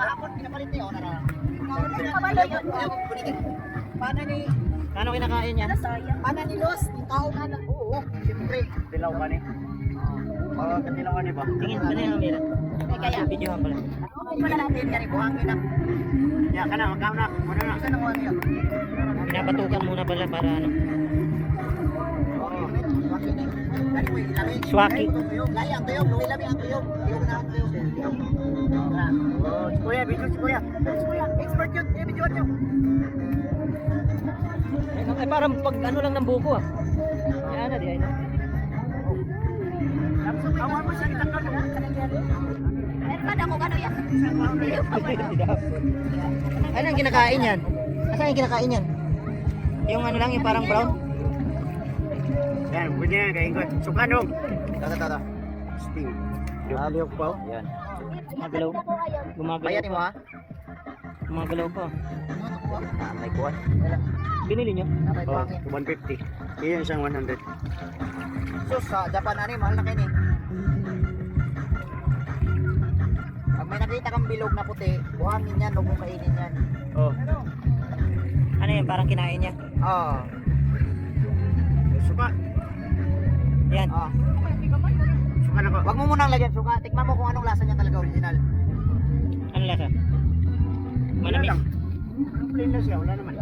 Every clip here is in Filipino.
Kahapon, pinapalit niyo, nara. Kabalo yun. Paano ni, Kano kinakain niya? Paano ni Los? Yung tao na na, oo, siyempre. Dilaw ka ni. Oh, katilaw ka ni ba? Tingin pa na yung. Eh, kaya, Video pala. ano pala natin, yan, buhangin na. Ya ka na, magkam na. Muna na. Isa na kuha niya. Pinapatukan muna pala para ano. Oo, mo, ilami. Swaki. Laya ang tuyog, luwi-lami ang tuyog. Tuyog na ang tuyog. Tara. Oh, si Kuya, video si Kuya. Expert yun, eh, videoan niyo. Ay, parang pag ano lang ng buko ah. Yan na, di ay na. Awan mo siya itakal. Meron ka na kung ano yan. Ano ang kinakain yan? Asan yung kinakain yan? Yung ano lang, yung parang brown? Yan, pwede yan, kain ko. Sukanong. Tata, tata. Sting. Aliyok pa. Yan. Gumagalaw. Gumagalaw Bayanin mo pa. ha. Gumagalaw pa. Ah, may kuwan. Binili nyo? Ah, Oh, buhangin. 150. Iyan siyang 100. Sus, sa Japan ani, mahal na kayo ni. Pag may nakita kang bilog na puti, buhangin yan, huwag mo kainin yan. Oh, Ano yan? Parang kinain niya. Oo. suka. Yan. Oh. Suka na ko. Huwag mo munang lagyan suka. Tikman mo kung anong lasa niya talaga original. Lasa? Wala Manamis. lang. Plain na siya, wala naman.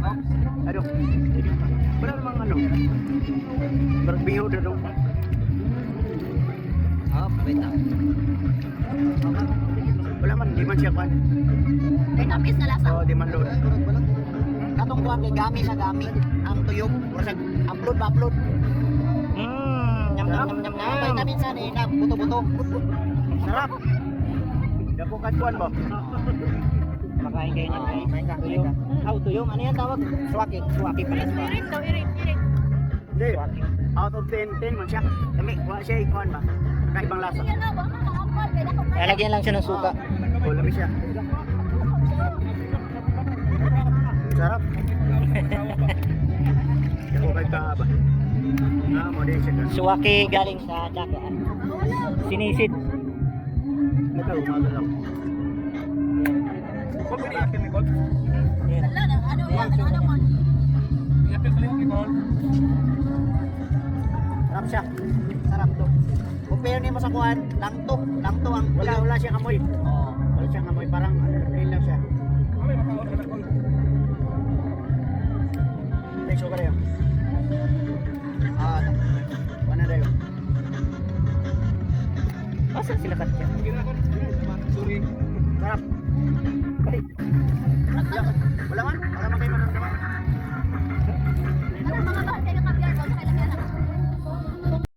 Oh. Ano? Wala namang ano. Barbiyo na daw. Oh, wait lang. Wala man, di man siya pan. May tamis na lasa. Oh, di man load. Katong kuwan kay gami sa gami. Ang tuyog, mura sa upload ba upload. Mmm, nyam nyam nyam nyam vitamin sa ni na buto-buto. Sarap. Dapo katuan ba? Makain kayo niyan. Ah, may ka, Tuyong. ka. Tuyong. Ano yan tawag? Swaki. Swaki pala. Irit daw, irit, irit. Hindi. Out of 10, 10 man siya. Kami, wala siya ikuan ba? Kaibang lasa. Lalagyan lang siya ng suka. Oh, lami siya. Sarap. Dapo kay ka ba? Ah, mo. Suwaki galing sa dagat. Sinisid. Nakaw, umaga lang. Yan. Wala na, ano yan, ano ano mo. Sarap siya. Sarap to. Compare niyo mo sa kuwan, lang to, lang to ang Wala, wala siyang amoy. Oh. Wala siyang amoy. Parang ano, plain lang siya. May sugar yun. Ah, Ano na yun? Asan sila katya? Sorry. Sarap. Wala man.